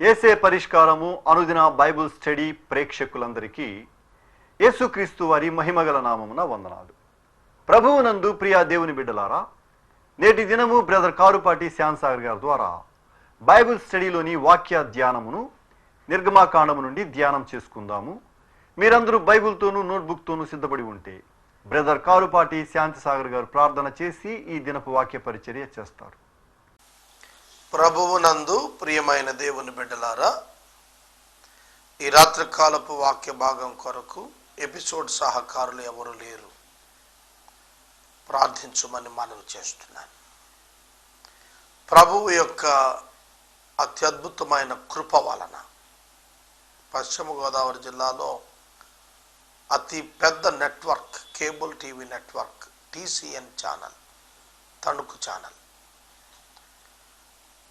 ఏసే పరిష్కారము అనుదిన Bible study ప్రేక్షకులందరికీ యేసుక్రీస్తు వారి మహిమగల నామమున వందనాలు. ప్రభువునందు ప్రియా దేవుని బిడ్డలారా నేటి దినము బ్రదర్ కారుపాటి శ్యాన్సాగర్ గారి ద్వారా బైబిల్ స్టడీలోని వాక్య ధ్యానమును నిర్గమాకాండము నుండి ధ్యానం చేసుకుందాము. మీరందరూ బైబిల్తోనూ నోట్బుక్తోనూ సిద్ధపడి ఉంటే బ్రదర్ కారుపాటి శాంతి సాగర్ గారు ప్రార్థన చేసి ఈ దినపు వాక్య పరిచర్య చేస్తారు. ప్రభువునందు ప్రియమైన దేవుని బిడ్డలారా ఈ రాత్రికాలపు వాక్య భాగం కొరకు ఎపిసోడ్ సహకారులు ఎవరు లేరు. ప్రార్థించమని మనవి చేస్తున్నాను. ప్రభువు యొక్క అత్యద్భుతమైన కృప వలన పశ్చిమ గోదావరి జిల్లాలో అతి పెద్ద network cable TV network TCN channel Tanuku channel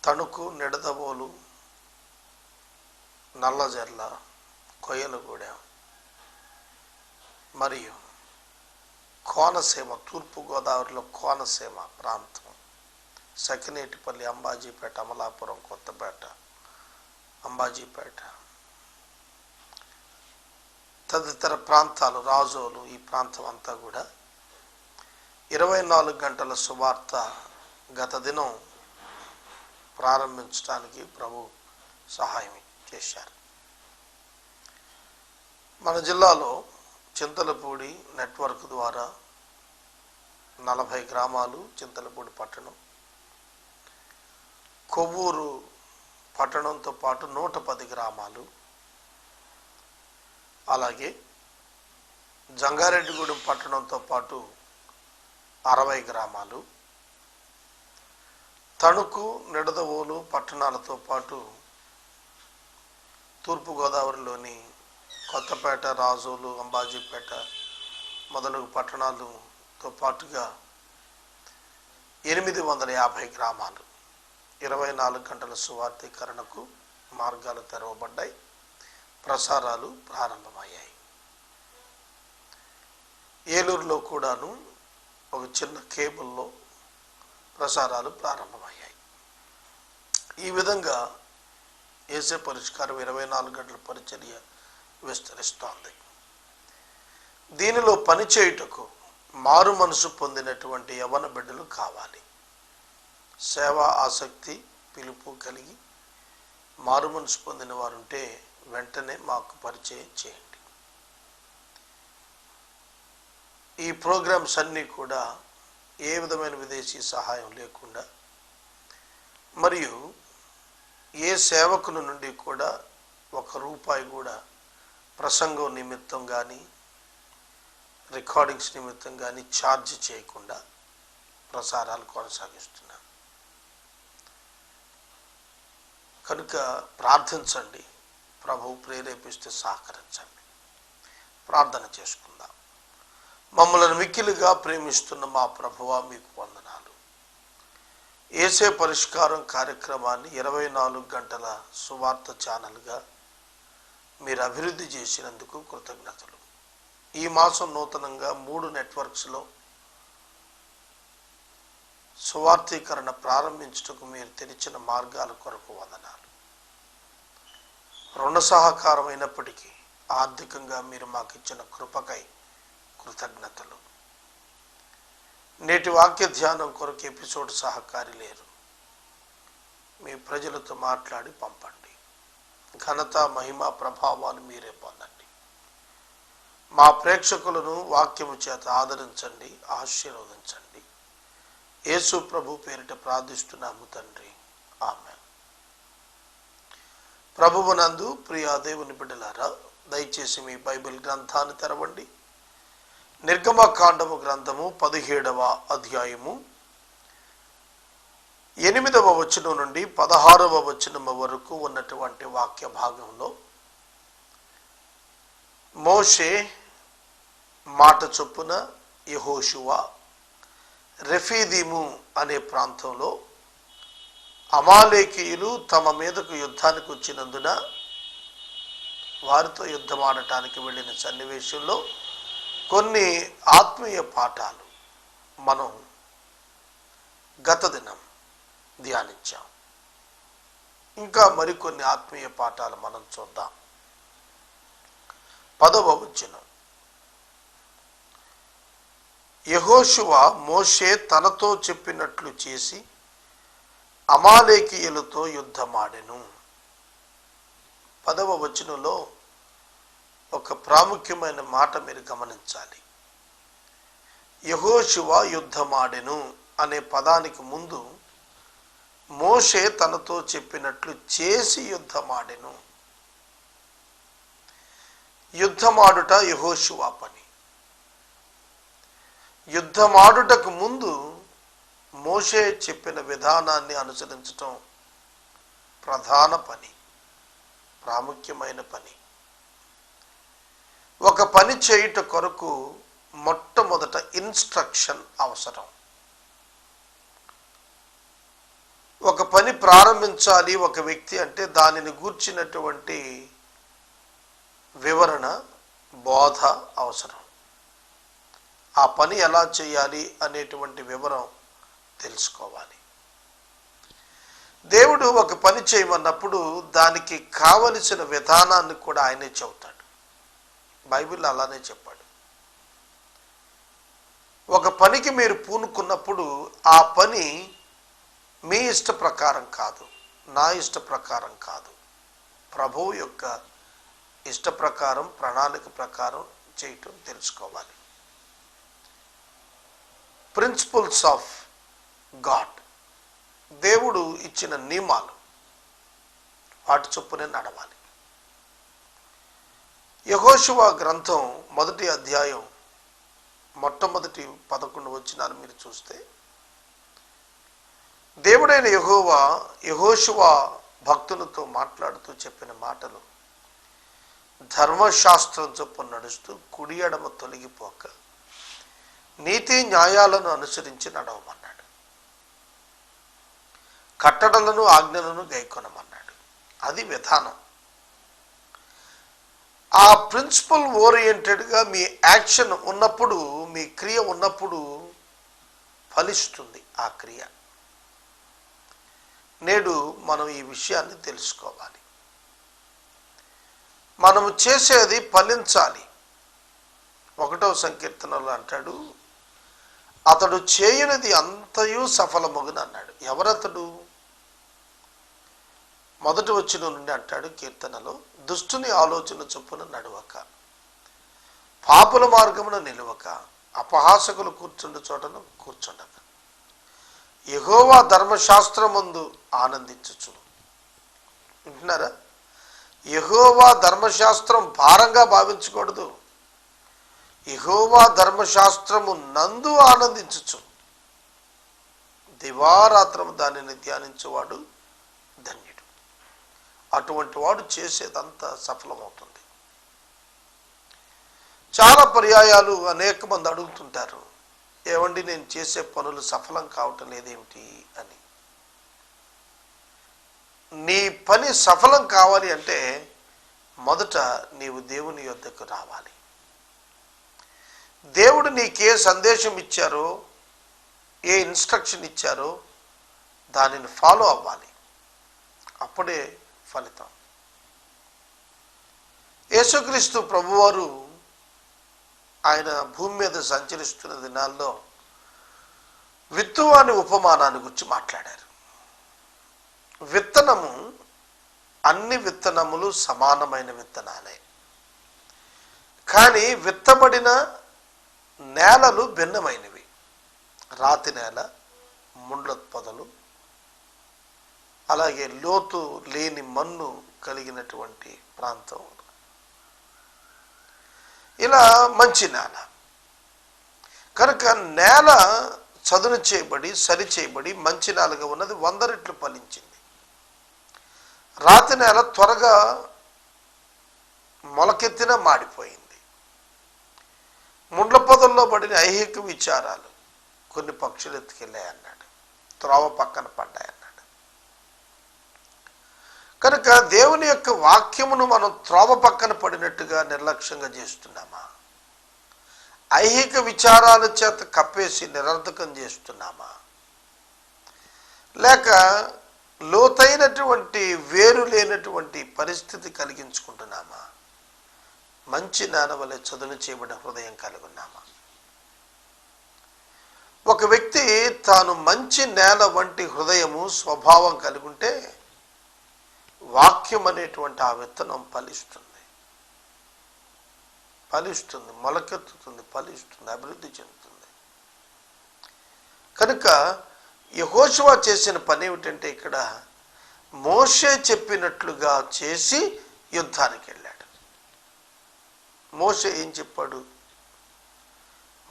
Tanuku Nidadavolu Nallajarla Koyyalagudem. మరియు కోనసీమ తూర్పుగోదావరిలో కోనసీమ ప్రాంతం సకినేటిపల్లి అంబాజీపేట అమలాపురం కొత్తపేట అంబాజీపేట. తదితర ప్రాంతాలు రాజోలు ఈ ప్రాంతం అంతా కూడా ఇరవై నాలుగు గంటల సువార్త గత దినం ప్రారంభించడానికి ప్రభు సహాయం చేశారు. మన జిల్లాలో చింతలపూడి నెట్వర్క్ ద్వారా నలభై గ్రామాలు చింతలపూడి పట్టణం. కొవ్వూరు పట్టణంతో పాటు నూట పది గ్రామాలు. అలాగే జంగారెడ్డిగూడెం పట్టణంతో పాటు అరవై గ్రామాలు. తణుకు నిడదవోలు పట్టణాలతో పాటు తూర్పుగోదావరిలోని కొత్తపేట రాజోలు అంబాజీపేట మొదలగు పట్టణాలతో పాటుగా ఎనిమిది వందల యాభై గ్రామాలు ఇరవై నాలుగు గంటల సువార్థీకరణకు మార్గాలు తెరవబడ్డాయి. ప్రసారాలు ప్రారంభమయ్యాయి. ఏలూరులో కూడాను ఒక చిన్న కేబుల్లో ప్రసారాలు ప్రారంభమయ్యాయి. ఈ విధంగా ఏసే పరిష్కారం ఇరవై నాలుగు గంటల పరిచర్య విస్తరిస్తోంది. దీనిలో పనిచేయుటకు మారు మనసు పొందినటువంటి యవన బిడ్డలు కావాలి. సేవా ఆసక్తి పిలుపు కలిగి మారు మనసు పొందిన వారుంటే వెంటనే మాకు పరిచయం చేయండి. ఈ ప్రోగ్రామ్స్ అన్నీ కూడా ఏ విధమైన విదేశీ సహాయం లేకుండా మరియు ఏ సేవకుల నుండి కూడా ఒక రూపాయి కూడా ప్రసంగం నిమిత్తం కానీ రికార్డింగ్స్ నిమిత్తం కానీ ఛార్జ్ చేయకుండా ప్రసారాలు కొనసాగిస్తున్నాను. కనుక ప్రార్థించండి. ప్రభువు ప్రేరేపిస్తే సహకరించండి. ప్రార్థన చేసుకుందాం. మమ్మల్ని మిక్కిలుగా ప్రేమిస్తున్న మా ప్రభువ మీకు వందనాలు. ఏసే పరిష్కారం కార్యక్రమాన్ని ఇరవై నాలుగు గంటల సువార్త ఛానల్గా మీరు అభివృద్ధి చేసినందుకు కృతజ్ఞతలు. ఈ మాసం నూతనంగా మూడు నెట్వర్క్స్లో సువార్థీకరణ ప్రారంభించుటకు మీరు తెరిచిన మార్గాల కొరకు వందనాలు. రుణ సహకారం అయినప్పటికీ ఆర్థికంగా మీరు మాకు ఇచ్చిన కృపకై కృతజ్ఞతలు. నేటి వాక్య ధ్యానం కొరకు ఎపిసోడ్ సహకారి లేరు. మీ ప్రజలతో మాట్లాడి పంపండి. ఘనత మహిమ ప్రభావాలు మీరే పొందండి. మా ప్రేక్షకులను వాక్యము చేత ఆదరించండి ఆశీర్వదించండి. యేసు ప్రభు పేరిట ప్రార్థిస్తున్నాము తండ్రి. ఆమె ప్రభువునందు ప్రియా దేవుని బిడ్డలారా దయచేసి మీ బైబిల్ గ్రంథాన్ని తెరవండి. నిర్గమకాండము గ్రంథము పదిహేడవ అధ్యాయము. ఎనిమిదవ వచనం నుండి పదహారవ వచనము వరకు ఉన్నటువంటి వాక్య భాగంలో మోషే మాట చొప్పున యహోషువ రెఫీదీము అనే ప్రాంతంలో అమాలేకీయులు తమ మీదకు యుద్ధానికి వచ్చినందున వారితో యుద్ధం ఆడటానికి వెళ్ళిన సన్నివేశంలో కొన్ని ఆత్మీయ పాఠాలు మనం గత దినం ధ్యానించాం. ఇంకా మరికొన్ని ఆత్మీయ పాఠాలు మనం చూద్దాం. పదవ వచనం. యహోశువ మోషే తనతో చెప్పినట్లు చేసి అమాలేకీయులతో యుద్ధమాడెను. పదవ వచనంలో ఒక ప్రాముఖ్యమైన మాట మీరు గమనించాలి. యహోశివ యుద్ధమాడెను అనే పదానికి ముందు మోషే తనతో చెప్పినట్లు చేసి యుద్ధమాడెను. యుద్ధమాడుట యహోశివ పని. యుద్ధమాడుటకు ముందు మోషే చెప్పిన విధానాన్ని అనుసరించటం ప్రధాన పని ప్రాముఖ్యమైన పని. ఒక పని చేయుట కొరకు మొట్టమొదట ఇన్స్ట్రక్షన్ అవసరం. ఒక పని ప్రారంభించాలి ఒక వ్యక్తి అంటే దానిని గూర్చినటువంటి వివరణ బోధ అవసరం. ఆ పని ఎలా చేయాలి అనేటువంటి వివరం తెలుసుకోవాలి. దేవుడు ఒక పని చేయమన్నప్పుడు దానికి కావలసిన విధానాన్ని కూడా ఆయనే చెబుతాడు. బైబిల్ అలానే చెప్పాడు. ఒక పనికి మీరు పూనుకున్నప్పుడు ఆ పని మీ ఇష్ట ప్రకారం కాదు నా ఇష్ట ప్రకారం కాదు. ప్రభువు యొక్క ఇష్ట ప్రకారం ప్రణాళిక ప్రకారం చేయటం తెలుసుకోవాలి. ప్రిన్సిపల్స్ ఆఫ్ గాడ్ దేవుడు ఇచ్చిన నియమాలు వాటి చొప్పునే నడవాలి. యహోశివ గ్రంథం మొదటి అధ్యాయం మొట్టమొదటి పదకొండు వచ్చినారు మీరు చూస్తే దేవుడైన యహోవా యహోశివ భక్తులతో మాట్లాడుతూ చెప్పిన మాటలు ధర్మశాస్త్రం చొప్పున నడుస్తూ కుడి ఎడమ తొలగిపోక నీతి న్యాయాలను అనుసరించి నడవమన్నాడు. కట్టడలను ఆజ్ఞలను గైకొనమన్నాడు. అది విధానం. ఆ ప్రిన్సిపల్ ఓరియంటెడ్గా మీ యాక్షన్ ఉన్నప్పుడు మీ క్రియ ఉన్నప్పుడు ఫలిస్తుంది ఆ క్రియ. నేడు మనం ఈ విషయాన్ని తెలుసుకోవాలి. మనము చేసేది ఫలించాలి. ఒకటవ సంకీర్తనలు అంటాడు అతడు చేయనిది అంతయు సఫలమగును అన్నాడు. ఎవరతడు? మొదటి వచ్చిన నుండి అంటాడు కీర్తనలో. దుష్టుని ఆలోచన చొప్పున నడవక. పాపుల మార్గమున నిలవక. అపహాసకులు కూర్చుండు చోటను కూర్చుండక. యహోవా ధర్మశాస్త్రమందు ఆనందించచ్చు వింటున్నారా? యహోవా ధర్మశాస్త్రం భారంగా భావించకూడదు. యహోవా ధర్మశాస్త్రము నందు ఆనందించచ్చు దివారాత్రము దానిని ధ్యానించేవాడు ధన్యుడు. అటువంటి వాడు చేసేదంతా సఫలమవుతుంది. చాలా పర్యాయాలు అనేక మంది అడుగుతుంటారు ఏమండి నేను చేసే పనులు సఫలం కావటం లేదేమిటి? అని. నీ పని సఫలం కావాలి అంటే మొదట నీవు దేవుని యొద్దకు రావాలి. దేవుడు నీకే సందేశం ఇచ్చారో ఏ ఇన్స్ట్రక్షన్ ఇచ్చారో దానిని ఫాలో అవ్వాలి. అప్పుడే ఫలితం. యేసుక్రీస్తు ప్రభువారు ఆయన భూమి మీద సంచరిస్తున్న దినాల్లో విత్తువాని ఉపమానాన్ని గురించి మాట్లాడారు. విత్తనము అన్ని విత్తనములు సమానమైన విత్తనాలే. కానీ విత్తబడిన నేలలు భిన్నమైనవి. రాతి నేల ముండ్ల పొదలు అలాగే లోతు లేని మన్ను కలిగినటువంటి ప్రాంతం. ఇలా మంచి నేల. కనుక నేల చదును చేయబడి సరి చేయబడి మంచి నేలగా ఉన్నది వంద రెట్లు ఫలించింది. రాతి నేల త్వరగా మొలకెత్తిన మాడిపోయింది. ముండ్ల పొదల్లో పడిన ఐహిక విచారాలు కొన్ని పక్షులు ఎత్తుకెళ్ళాయి అన్నాడు త్రోవ పక్కన పడ్డాయన్నాడు. కనుక దేవుని యొక్క వాక్యమును మనం త్రోవ పక్కన పడినట్టుగా నిర్లక్ష్యంగా చేస్తున్నామా? ఐహిక విచారాల చేత కప్పేసి నిరర్ధకం చేస్తున్నామా? లేక లోతైనటువంటి వేరు లేనటువంటి పరిస్థితి కలిగించుకుంటున్నామా? మంచి నాన వల్ల చదును చేయబడిన హృదయం కలుగున్నామా? ఒక వ్యక్తి తాను మంచి నేల వంటి హృదయము స్వభావం కలిగి ఉంటే వాక్యం అనేటువంటి ఆ విత్తనం ఫలిస్తుంది. ఫలిస్తుంది మొలకెత్తుతుంది ఫలిస్తుంది అభివృద్ధి చెందుతుంది. కనుక యహోశివా చేసిన పని ఏమిటంటే ఇక్కడ మోషే చెప్పినట్లుగా చేసి యుద్ధానికి వెళ్ళాడు. మోషే ఏం చెప్పాడు?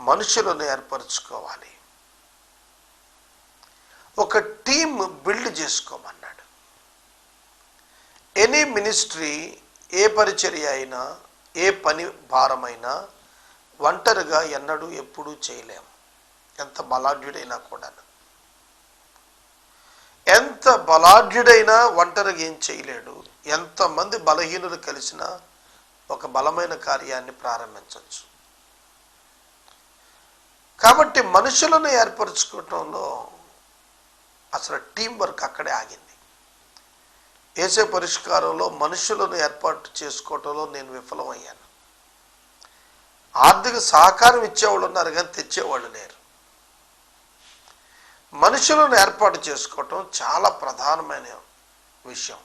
మనుషులను ఏర్పరచుకోవాలి. ఒక టీం బిల్డ్ చేసుకోమన్నాడు. ఎనీ మినిస్ట్రీ ఏ పరిచర్య అయినా ఏ పని భారమైనా ఒంటరిగా ఎన్నడూ ఎప్పుడూ చేయలేము ఎంత బలాఢ్యుడైనా కూడా ఎంత బలాఢ్యుడైనా ఒంటరిగా ఏం చేయలేడు. ఎంతమంది బలహీనులు కలిసినా ఒక బలమైన కార్యాన్ని ప్రారంభించవచ్చు కాబట్టి మనుషులను ఏర్పరచుకోవటంలో అసలు టీం వర్క్ అక్కడే ఆగింది. ఏసే పరిష్కారంలో మనుషులను ఏర్పాటు చేసుకోవటంలో నేను విఫలమయ్యాను. ఆర్థిక సహకారం ఇచ్చేవాళ్ళు ఉన్నారు కానీ తెచ్చేవాళ్ళు లేరు. మనుషులను ఏర్పాటు చేసుకోవటం చాలా ప్రధానమైన విషయం.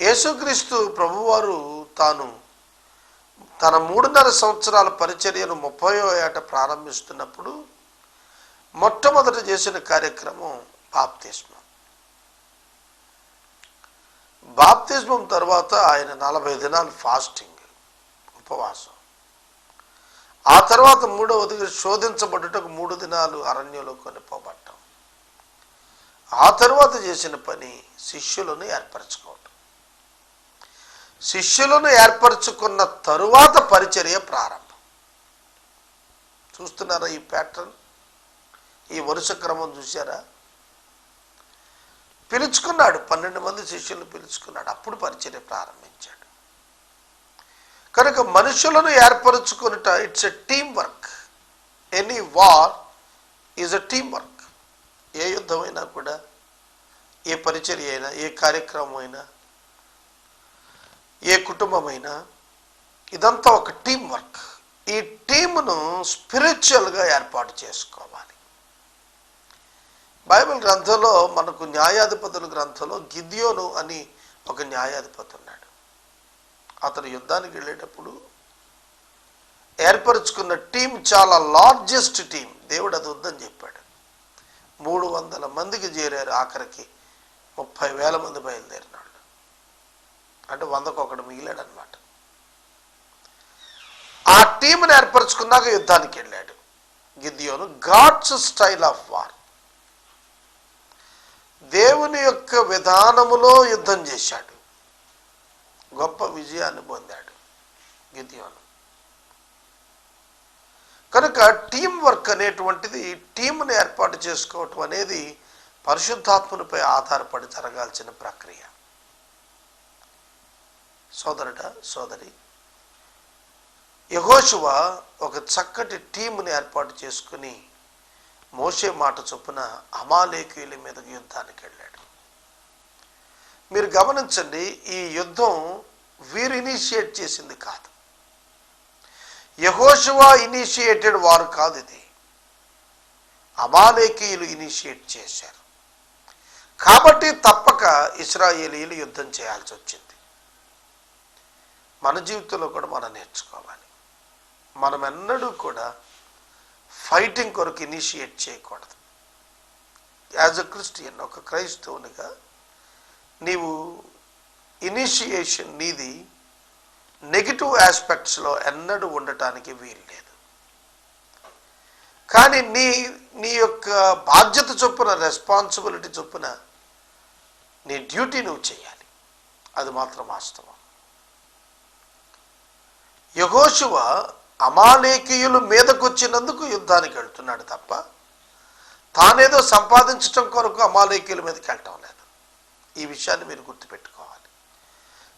యేసుక్రీస్తు ప్రభువారు తాను తన మూడున్నర సంవత్సరాల పరిచర్యను ముప్పై ఏట ప్రారంభిస్తున్నప్పుడు మొట్టమొదట చేసిన కార్యక్రమం బాప్తిస్మ. బాప్తిజం తర్వాత ఆయన నలభై దినాలు ఫాస్టింగ్ ఉపవాసం. ఆ తర్వాత మూడవది శోధించబడుటకు మూడు దినాలు అరణ్యంలో కొనిపోబట్టం. ఆ తర్వాత చేసిన పని శిష్యులను ఏర్పరచుకోవటం. శిష్యులను ఏర్పరచుకున్న తరువాత పరిచర్య ప్రారంభం. చూస్తున్నారా ఈ ప్యాటర్న్? ఈ వరుస క్రమం చూసారా పిలుచుకున్నాడు. పన్నెండు మంది శిష్యులను పిలుచుకున్నాడు. అప్పుడు పరిచర్య ప్రారంభించాడు. కనుక మనుషులను ఏర్పరచుకున్నట it's a team work any war is a team work ఏ యుద్ధమైనా కూడా ఏ పరిచర్య అయినా ఏ కార్యక్రమం అయినా ఏ కుటుంబమైనా ఇదంతా ఒక టీం వర్క్ ఈ టీమును స్పిరిచువల్గా ఏర్పాటు చేసుకోవాలి. బైబిల్ గ్రంథంలో మనకు న్యాయాధిపతుల గ్రంథంలో గిద్యోను అని ఒక న్యాయాధిపతి ఉన్నాడు. అతను యుద్ధానికి వెళ్ళేటప్పుడు ఏర్పరచుకున్న టీం చాలా లార్జెస్ట్ టీం. దేవుడు అది వద్దని చెప్పాడు. మూడు వందల మందికి చేరారు ఆఖరికి. ముప్పై వేల మంది బయలుదేరినాడు. అంటే వందకు ఒకడు మిగిలాడు అనమాట ఆ టీంని ఏర్పరచుకున్నాక యుద్ధానికి వెళ్ళాడు. గిద్యోను గాడ్స్ స్టైల్ ఆఫ్ వార్. దేవుని యొక్క విధానములో యుద్ధం చేశాడు. గొప్ప విజయాన్ని పొందాడు గిద్యోను. కనుక టీం వర్క్ అనేటువంటిది టీంని ఏర్పాటు చేసుకోవటం అనేది పరిశుద్ధాత్మనిపై ఆధారపడి జరగాల్సిన ప్రక్రియ. సోదరుడ సోదరి యహోశువ ఒక చక్కటి టీంను ఏర్పాటు చేసుకుని మోసే మాట చొప్పున అమాలేకీయుల మీద యుద్ధానికి వెళ్ళాడు. మీరు గమనించండి ఈ యుద్ధం వీరు ఇనిషియేట్ చేసింది కాదు. యహోశువ ఇనిషియేటెడ్ వారు కాదు ఇది. అమాలేకీయులు ఇనిషియేట్ చేశారు. కాబట్టి తప్పక ఇస్రాయేలీలు యుద్ధం చేయాల్సి వచ్చింది. మన జీవితంలో కూడా మనం నేర్చుకోవాలి. మనం ఎన్నడూ కూడా ఫైటింగ్ కొరకు ఇనిషియేట్ చేయకూడదు. యాజ్ అ క్రిస్టియన్ ఒక క్రైస్తవునిగా నీవు ఇనిషియేషన్ నీది నెగిటివ్ ఆస్పెక్ట్స్లో ఎన్నడూ ఉండటానికి వీలు లేదు కానీ నీ నీ యొక్క బాధ్యత చొప్పున రెస్పాన్సిబిలిటీ చొప్పున నీ డ్యూటీ నువ్వు చేయాలి. అది మాత్రం వాస్తవం. యహోశివ అమాలేకీయులు మీదకొచ్చినందుకు యుద్ధానికి వెళ్తున్నాడు తప్ప తానేదో సంపాదించటం కొరకు అమాలేకీయుల మీదకి వెళ్ళటం లేదు. ఈ విషయాన్ని మీరు గుర్తుపెట్టుకోవాలి.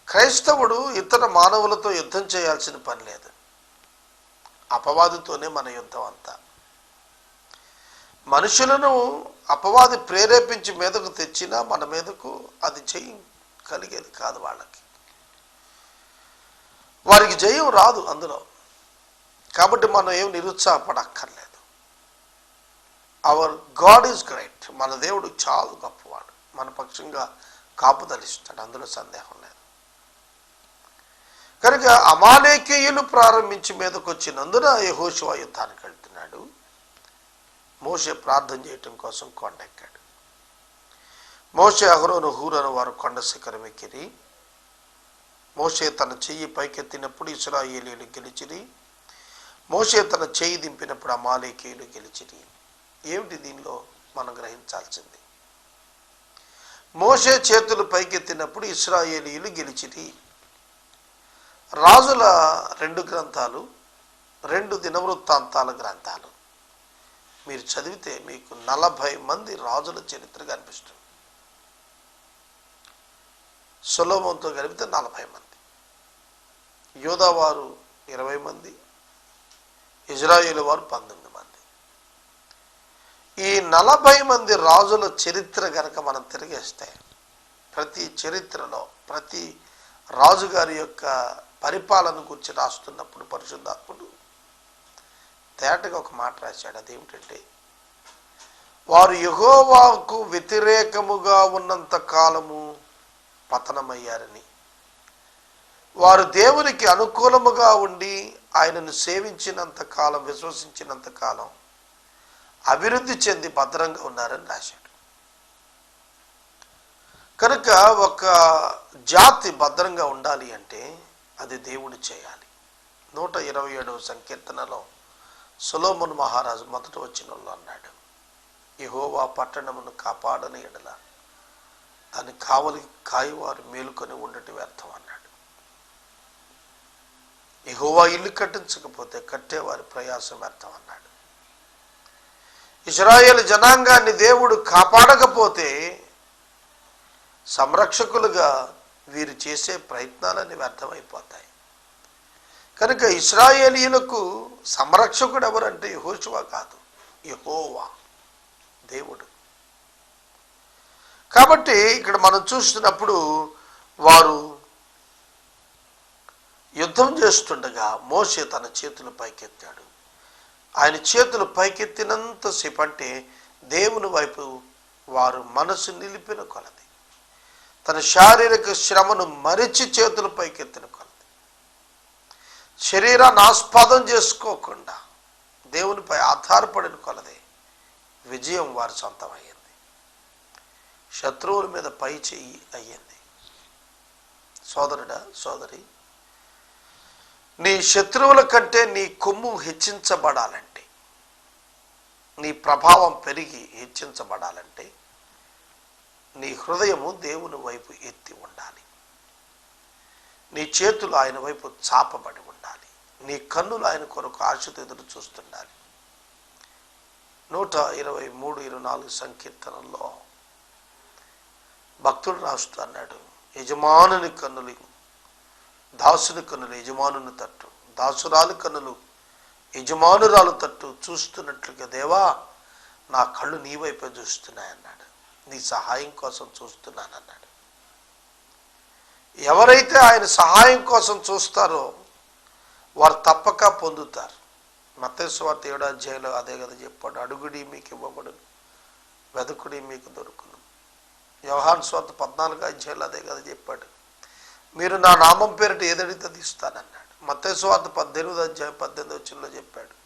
క్రైస్తవుడు ఇతర మానవులతో యుద్ధం చేయాల్సిన పని లేదు. అపవాదుతోనే మన యుద్ధం అంతా. మనుషులను అపవాది ప్రేరేపించి మీదకు తెచ్చినా మన మీదకు అది జయం కలిగేది కాదు వాళ్ళకి. వారికి జయం రాదు అందులో. కాబట్టి మనం ఏం నిరుత్సాహపడక్కర్లేదు. అవర్ గాడ్ ఈజ్ గ్రేట్ మన దేవుడు చాలా గొప్పవాడు. మన పక్షంగా కాపుదలిస్తాడు అందులో సందేహం లేదు. కనుక అమానేకేయులు ప్రారంభించి మీదకు వచ్చినందున యహోశివా యుద్ధానికి వెళ్తున్నాడు. మోసే ప్రార్థన చేయటం కోసం కొండెక్కాడు. మోసే అహరోను హూరను వారు కొండ శిఖరం ఎక్కిరి. మోసే తన చెయ్యి పైకెత్తినప్పుడు ఇస్రాయేలీలు గెలిచిరి. మోషే తన చేయి దింపినప్పుడు ఆ మాలికేయులు గెలిచిరి. ఏమిటి దీనిలో మనం గ్రహించాల్సింది? మోషే చేతులు పైకెత్తినప్పుడు ఇస్రాయేలీయులు గెలిచిరి. రాజుల రెండు గ్రంథాలు రెండు దినవృత్తాంతాల గ్రంథాలు. మీరు చదివితే మీకు నలభై మంది రాజుల చరిత్ర కనిపిస్తుంది. సులభంతో కలిపితే నలభై మంది. యోధావారు ఇరవై మంది ఇజ్రాయేల్ వారు పంతొమ్మిది మంది. ఈ నలభై మంది రాజుల చరిత్ర గనక మనం తిరిగేస్తే ప్రతి చరిత్రలో ప్రతి రాజుగారి యొక్క పరిపాలన గురించి రాస్తున్నప్పుడు పరిశుద్ధాత్ముడు తేటగా ఒక మాట రాశాడు. అదేమిటంటే వారు యహోవాకు వ్యతిరేకముగా ఉన్నంత కాలము పతనమయ్యారని. వారు దేవునికి అనుకూలముగా ఉండి ఆయనను సేవించినంత కాలం విశ్వసించినంత కాలం అభివృద్ధి చెంది భద్రంగా ఉన్నారని రాశాడు. కనుక ఒక జాతి భద్రంగా ఉండాలి అంటే అది దేవుడు చేయాలి. నూట ఇరవై ఏడవ సంకీర్తనలో సులోమున్ మహారాజు మొదట వచ్చినలో అన్నాడు యహోవా పట్టణమును కాపాడని ఎడల దాన్ని కావలి కాయవారు మేలుకొని ఉండటం వ్యర్థం అన్నాడు. యహోవా ఇల్లు కట్టించకపోతే కట్టేవారి ప్రయాసం వ్యర్థం అన్నాడు ఇజ్రాయేల్ జనాంగాన్ని దేవుడు కాపాడకపోతే సంరక్షకులుగా వీరు చేసే ప్రయత్నాలన్నీ వ్యర్థమైపోతాయి. కనుక ఇస్రాయేలీలకు సంరక్షకుడు ఎవరంటే యహోచువా కాదు యహోవా దేవుడు. కాబట్టి ఇక్కడ మనం చూస్తున్నప్పుడు వారు యుద్ధం చేస్తుండగా మోసే తన చేతులు పైకెత్తాడు. ఆయన చేతులు పైకెత్తినంతసేపు అంటే దేవుని వైపు వారు మనసు నిలిపిన కొలది. తన శారీరక శ్రమను మరిచి చేతులు పైకెత్తిన కొలది. శరీరాన్ని ఆస్పాదం చేసుకోకుండా దేవునిపై ఆధారపడిన కొలది. విజయం వారి సొంతమయ్యింది శత్రువుల మీద పై చెయ్యి అయ్యింది. సోదరుడా సోదరి నీ శత్రువుల కంటే నీ కొమ్ము హెచ్చించబడాలంటే నీ ప్రభావం పెరిగి హెచ్చించబడాలంటే నీ హృదయము దేవుని వైపు ఎత్తి ఉండాలి. నీ చేతులు ఆయన వైపు చాపబడి ఉండాలి. నీ కన్నులు ఆయన కొరకు ఆశతో ఎదురు చూస్తుండాలి. నూట ఇరవై మూడు ఇరవై నాలుగు సంకీర్తనల్లో భక్తుడు రాస్తూ అన్నాడు యజమానుని కన్నులు దాసుని కన్నులు యజమానుని తట్టు. దాసురాలు కన్నులు యజమానురాలు తట్టు చూస్తున్నట్లుగా దేవా నా కళ్ళు నీ వైపే చూస్తున్నాయన్నాడు. నీ సహాయం కోసం చూస్తున్నానన్నాడు. ఎవరైతే ఆయన సహాయం కోసం చూస్తారో వారు తప్పక పొందుతారు. మతేశ్వార్త ఏడో అధ్యాయంలో అదే కదా చెప్పాడు అడుగుడి మీకు ఇవ్వబడును వెదకుడి మీకు దొరుకును. వ్యవహాన్ స్వార్థ పద్నాలుగు అధ్యాయులు అదే కదా చెప్పాడు మీరు నా నామం పేరిట ఏదడితే తీస్తానన్నాడు ఇస్తానన్నాడు. పద్దెనిమిది అధ్యాయం పద్దెనిమిది వచ్చినలో చెప్పాడు.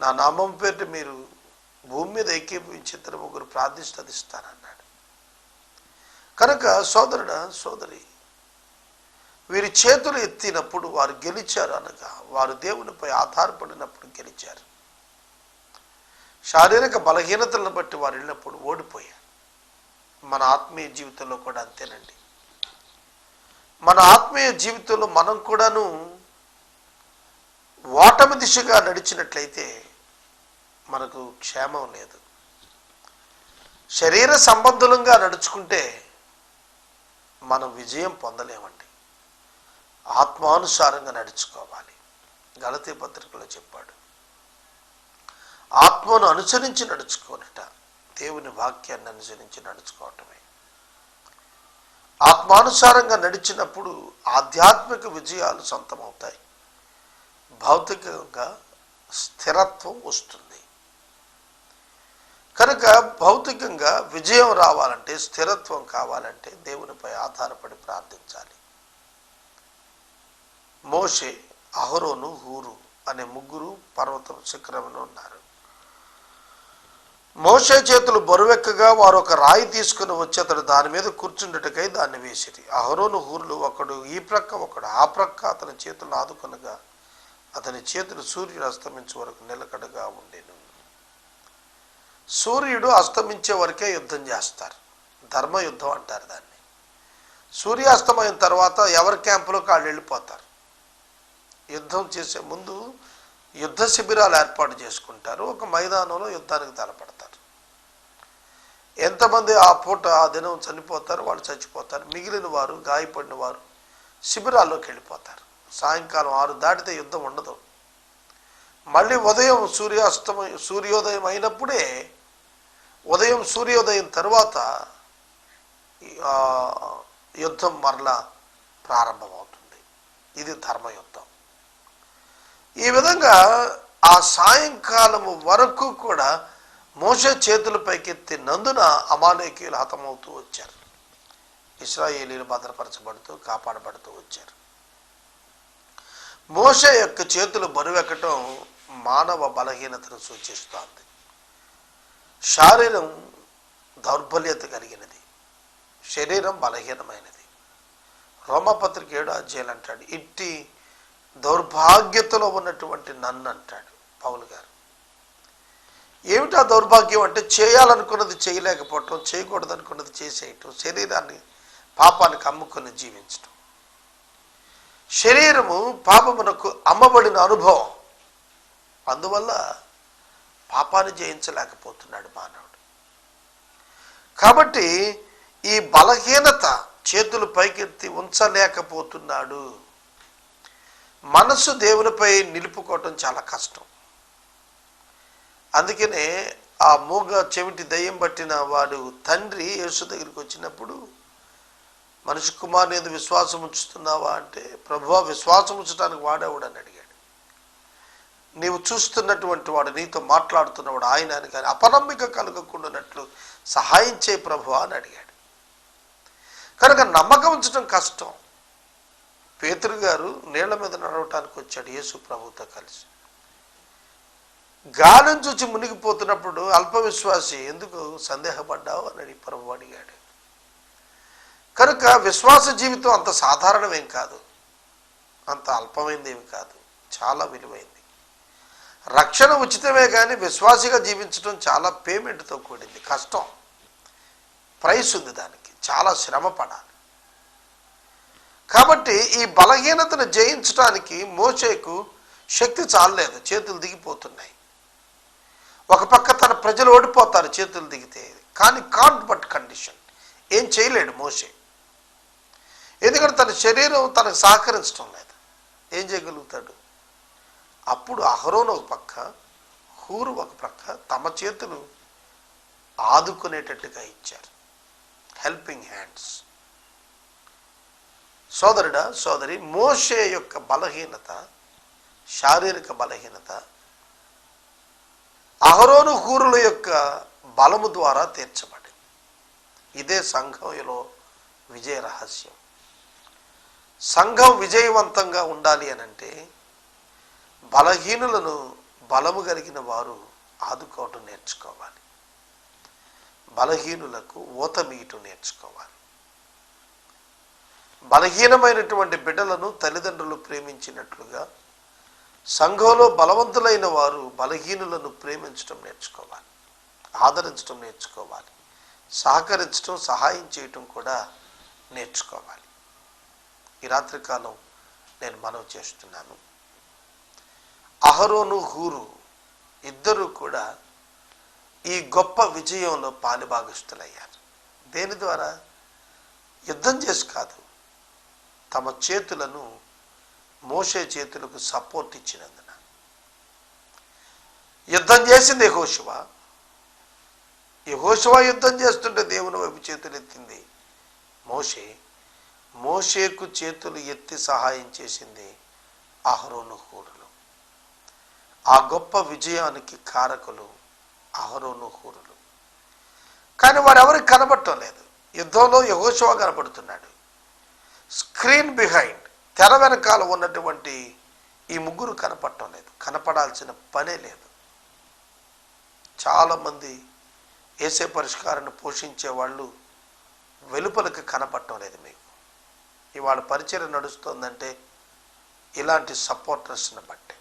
నా నామం పేరిట మీరు భూమి మీద ఏకీభవించి ఇద్దరు ముగ్గురు ప్రార్థిస్తే కనుక సోదరుడ సోదరి వీరి చేతులు ఎత్తినప్పుడు వారు గెలిచారు అనగా వారు దేవునిపై ఆధారపడినప్పుడు గెలిచారు. శారీరక బలహీనతలను బట్టి వారు వెళ్ళినప్పుడు ఓడిపోయారు. మన ఆత్మీయ జీవితంలో కూడా అంతేనండి. మన ఆత్మీయ జీవితంలో మనం కూడాను ఓటమి దిశగా నడిచినట్లయితే మనకు క్షేమం లేదు. శరీర సంబంధులంగా నడుచుకుంటే మనం విజయం పొందలేమండి. ఆత్మానుసారంగా నడుచుకోవాలి. గలతీ పత్రికలో చెప్పాడు. ఆత్మను అనుసరించి నడుచుకోనట దేవుని వాక్యాన్ని అనుసరించి నడుచుకోవటమే. ఆత్మానుసారంగా నడిచినప్పుడు ఆధ్యాత్మిక విజయాలు సొంతమవుతాయి. భౌతికంగా స్థిరత్వం వస్తుంది. కనుక భౌతికంగా విజయం రావాలంటే స్థిరత్వం కావాలంటే దేవునిపై ఆధారపడి ప్రార్థించాలి. మోషే అహరోను హూరు అనే ముగ్గురు పర్వతం శిఖరంలో ఉన్నారు. మోషే చేతులు బరువెక్కగా వారు ఒక రాయి తీసుకుని వచ్చి అతడు దాని మీద కూర్చుండటకై దాన్ని వేసిరి. అహరోను హూర్లు ఒకడు ఈ ప్రక్క ఒకడు ఆ ప్రక్క. అతని చేతులు ఆదుకొనగా అతని చేతులు సూర్యుడు అస్తమించే వరకు నిలకడగా ఉండేను. సూర్యుడు అస్తమించే వరకే యుద్ధం చేస్తారు. ధర్మ యుద్ధం అంటారు దాన్ని. సూర్యాస్తమయం తర్వాత ఎవరి క్యాంపులోకి వాళ్ళు వెళ్ళిపోతారు. యుద్ధం చేసే ముందు యుద్ధ శిబిరాలు ఏర్పాటు చేసుకుంటారు. ఒక మైదానంలో యుద్ధానికి తలపడతారు. ఎంతమంది ఆ పూట ఆ దినం చనిపోతారు వాళ్ళు చచ్చిపోతారు మిగిలిన వారు గాయపడిన వారు శిబిరాల్లోకి వెళ్ళిపోతారు. సాయంకాలం ఆరు దాటితే యుద్ధం ఉండదు. మళ్ళీ ఉదయం సూర్యాస్తమయం సూర్యోదయం అయినప్పుడే ఉదయం సూర్యోదయం తర్వాత యుద్ధం మరలా ప్రారంభమవుతుంది. ఇది ధర్మయుద్ధం. ఈ విధంగా ఆ సాయంకాలము వరకు కూడా మోసే చేతులు పైకెత్తినందున అమాలేకీయులు హతమవుతూ వచ్చారు. ఇస్రాయేలీలు భద్రపరచబడుతూ కాపాడబడుతూ వచ్చారు. మోష యొక్క చేతులు బరువెక్కటం మానవ బలహీనతను సూచిస్తోంది. శారీరం దౌర్బల్యత కలిగినది. శరీరం బలహీనమైనది. రోమపత్రిక ఏడు అధ్యాయులు అంటాడు ఇట్టి దౌర్భాగ్యతలో ఉన్నటువంటి నన్ను అంటాడు పౌలు గారు. ఏమిటా దౌర్భాగ్యం అంటే చేయాలనుకున్నది చేయలేకపోవటం చేయకూడదు అనుకున్నది చేసేయటం శరీరాన్ని పాపానికి అమ్ముకొని జీవించటం. శరీరము పాపమునకు అమ్మబడిన అనుభవం. అందువల్ల పాపాన్ని జయించలేకపోతున్నాడు మానవుడు. కాబట్టి ఈ బలహీనత చేతులు పైకెత్తి ఉంచలేకపోతున్నాడు. మనసు దేవునిపై నిలుపుకోవటం చాలా కష్టం. అందుకనే ఆ మూగ చెవిటి దయ్యం పట్టిన వాడు తండ్రి యేసు దగ్గరికి వచ్చినప్పుడు మనిషి కుమారుని ఏదో విశ్వాసం ఉంచుతున్నావా అంటే ప్రభువ విశ్వాసం ఉంచడానికి వాడేవాడని అడిగాడు. నీవు చూస్తున్నటువంటి వాడు నీతో మాట్లాడుతున్నవాడు ఆయన అని కానీ అపనమ్మిక కలగకుండానట్లు సహాయం చేయి ప్రభువా అని అడిగాడు. కనుక నమ్మకం ఉంచడం కష్టం. పేతురు గారు నీళ్ళ మీద నడవటానికి వచ్చాడు యేసు ప్రభుతో కలిసి. గాలిని చూచి మునిగిపోతున్నప్పుడు అల్ప విశ్వాసి ఎందుకు సందేహపడ్డావు? అని అడిగి ప్రభు అడిగాడు. కనుక విశ్వాస జీవితం అంత సాధారణమేం కాదు. అంత అల్పమైంది ఏమి కాదు. చాలా విలువైంది. రక్షణ ఉచితమే కానీ విశ్వాసిగా జీవించడం చాలా పేమెంట్తో కూడింది. కష్టం. ప్రైస్ ఉంది దానికి. చాలా శ్రమ పడాలి. కాబట్టి ఈ బలహీనతను జయించడానికి మోచేకు శక్తి చాలలేదు. చేతులు దిగిపోతున్నాయి. ఒక పక్క తన ప్రజలు ఓడిపోతారు చేతులు దిగితే. కానీ కాంట్ బట్ కండిషన్. ఏం చేయలేడు మోసే ఎందుకంటే తన శరీరం తనకు సహకరించడం లేదు. ఏం చేయగలుగుతాడు? అప్పుడు అహరోను ఒక పక్క హూరు ఒక పక్క తమ చేతులు ఆదుకునేటట్టుగా ఇచ్చారు. హెల్పింగ్ హ్యాండ్స్ సోదరుడా సోదరి మోషే యొక్క బలహీనత శారీరక బలహీనత అహరోను హూరుల యొక్క బలము ద్వారా తీర్చబడింది. ఇదే సంఘంలో విజయ రహస్యం. సంఘం విజయవంతంగా ఉండాలి అనంటే బలహీనులను బలము కలిగిన వారు ఆదుకోవటం నేర్చుకోవాలి. బలహీనులకు ఊతమీయటం నేర్చుకోవాలి. బలహీనమైనటువంటి బిడ్డలను తల్లిదండ్రులు ప్రేమించినట్లుగా సంఘంలో బలవంతులైన వారు బలహీనులను ప్రేమించడం నేర్చుకోవాలి ఆదరించడం నేర్చుకోవాలి సహకరించడం సహాయం చేయటం కూడా నేర్చుకోవాలి. ఈ రాత్రికాలం నేను మనవి చేస్తున్నాను. అహరోను హూరు ఇద్దరు కూడా ఈ గొప్ప విజయంలో పాలుభాగస్తులయ్యారు దేని ద్వారా? యుద్ధం చేసి కాదు తమ చేతులను మోసే చేతులకు సపోర్ట్ ఇచ్చినందున. యుద్ధం చేసింది యహోశివ యహోశివ యుద్ధం చేస్తుంటే దేవుని వైపు చేతులు ఎత్తింది. మోషే మోషేకు చేతులు ఎత్తి సహాయం చేసింది అహరోను హూరులు. ఆ గొప్ప విజయానికి కారకులు అహరోను హూరులు. కానీ వారెవరికి కనబడటం లేదు. యుద్ధంలో యహోశివ కనబడుతున్నాడు. Screen behind. తెర వెనకాల ఉన్నటువంటి ఈ ముగ్గురు కనపడటం లేదు. కనపడాల్సిన పనే లేదు. చాలామంది ఏసే పరిష్కారాన్ని పోషించే వాళ్ళు వెలుపలకు కనపడటం లేదు మీకు. ఇవాళ పరిచయం నడుస్తుందంటే ఇలాంటి సపోర్టర్స్ని బట్టి.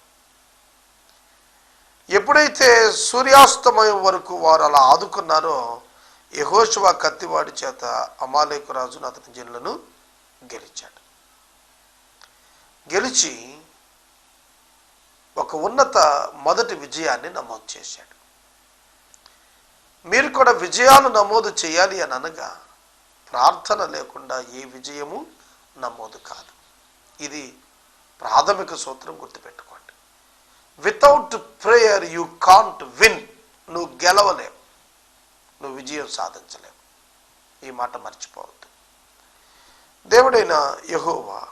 ఎప్పుడైతే సూర్యాస్తమయం వరకు వారు అలా ఆదుకున్నారో యహోశివ కత్తివాడి చేత అమాలేకు రాజును అతని జిల్లను గెలిచాడు. గెలిచి ఒక ఉన్నత మొదటి విజయాన్ని నమోదు చేశాడు. మీరు కూడా విజయాలు నమోదు చేయాలి అని అనగా ప్రార్థన లేకుండా ఏ విజయము నమోదు కాదు. ఇది ప్రాథమిక సూత్రం గుర్తుపెట్టుకోండి. Without prayer you can't win నువ్వు గెలవలేవు. నువ్వు విజయం సాధించలేవు. ఈ మాట మర్చిపోవద్దు. దేవుడైన యహోవా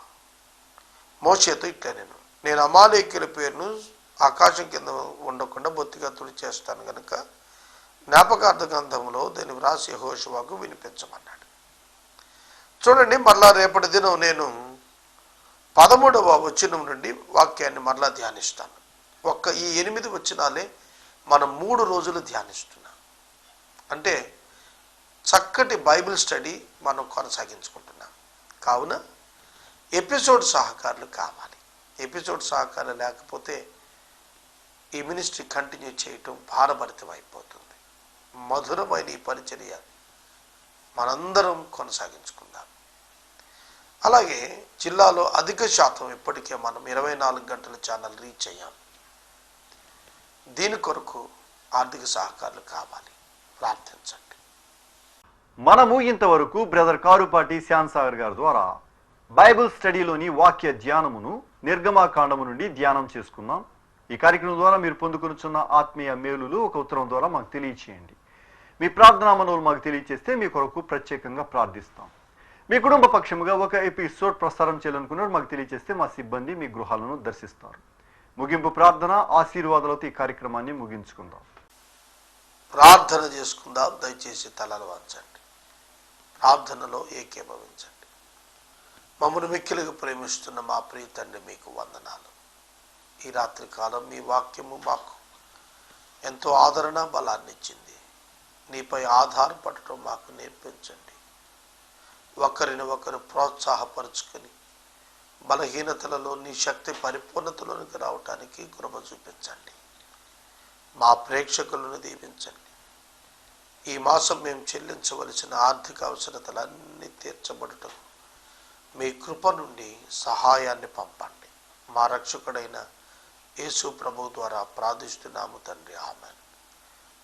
మోసేతో ఇట్లా నేను. నేను అమాలేకుల పేరును ఆకాశం కింద ఉండకుండా బొత్తిగా తుడిచేస్తాను కనుక జ్ఞాపకార్థ గ్రంథంలో దీన్ని వ్రాసి హోషువాకు వినిపించమన్నాడు. చూడండి మరలా రేపటి దినం నేను పదమూడవ వచనం నుండి వాక్యాన్ని మరలా ధ్యానిస్తాను. ఒక్క ఈ ఎనిమిది వచనాలే మనం మూడు రోజులు ధ్యానిస్తున్నాం. అంటే చక్కటి బైబిల్ స్టడీ మనం కొనసాగించుకుంటున్నాం. కావున ఎపిసోడ్ సహకారులు కావాలి. ఎపిసోడ్ సహకారులు లేకపోతే ఈ మినిస్ట్రీ కంటిన్యూ చేయటం భారభరితం అయిపోతుంది మధురమైన ఈ పరిచర్య మనందరం కొనసాగించుకుందాం. అలాగే జిల్లాలో అధిక శాతం ఇప్పటికే మనం ఇరవై నాలుగు గంటల ఛానల్ రీచ్ అయ్యాం. దీని కొరకు ఆర్థిక సహకారులు కావాలి. ప్రార్థించండి. మనము ఇంతవరకు బ్రదర్ కారుపాటి శ్యామ్ సాగర్ గారి ద్వారా బైబిల్ స్టడీలోని వాక్య ధ్యానమును నిర్గమాకాండము నుండి ధ్యానం చేసుకుందాం. ఈ కార్యక్రమం ద్వారా మీరు పొందుకునిచున్న ఆత్మీయ మేలులు ఒక ఉత్తరం ద్వారా మాకు తెలియచేయండి. మీ ప్రార్థనా మనవులు మాకు తెలియచేస్తే మీ కొరకు ప్రత్యేకంగా ప్రార్థిస్తాం. మీ కుటుంబ పక్షముగా ఒక ఎపిసోడ్ ప్రసారం చేయాలనుకున్నారు మాకు తెలియచేస్తే మా సిబ్బంది మీ గృహాలను దర్శిస్తారు. ముగింపు ప్రార్థన ఆశీర్వాదాలతో ఈ కార్యక్రమాన్ని ముగించుకుందాం. ప్రార్థన చేసుకుందాం. దయచేసి తలలు వంచండి. ప్రార్థనలో ఏకీభవించండి. మమ్మను మిక్కిలిగా ప్రేమిస్తున్న మా ప్రియ తండ్రి మీకు వందనాలు. ఈ రాత్రి కాలం మీ వాక్యము మాకు ఎంతో ఆదరణ బలాన్ని ఇచ్చింది నీపై ఆధారపడటం మాకు నేర్పించండి. ఒకరిని ఒకరు ప్రోత్సాహపరుచుకొని బలహీనతలలో నీ శక్తి పరిపూర్ణతలోనికి రావటానికి కృప చూపించండి. మా ప్రేక్షకులను దీవించండి. ఈ మాసం మేము చెల్లించవలసిన ఆర్థిక అవసరతలన్నీ తీర్చబడటం మీ కృప నుండి సహాయాన్ని పంపండి. మా రక్షకుడైన యేసు ప్రభు ద్వారా ప్రార్థిస్తున్నాము తండ్రి. ఆమె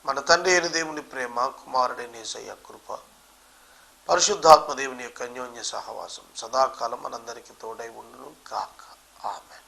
మన తండ్రి అయిన దేవుని ప్రేమ కుమారుడైన యేసయ్య కృప పరిశుద్ధాత్మ దేవుని యొక్క అన్యోన్య సహవాసం సదాకాలం మనందరికీ తోడై ఉండును కాక ఆమెన్.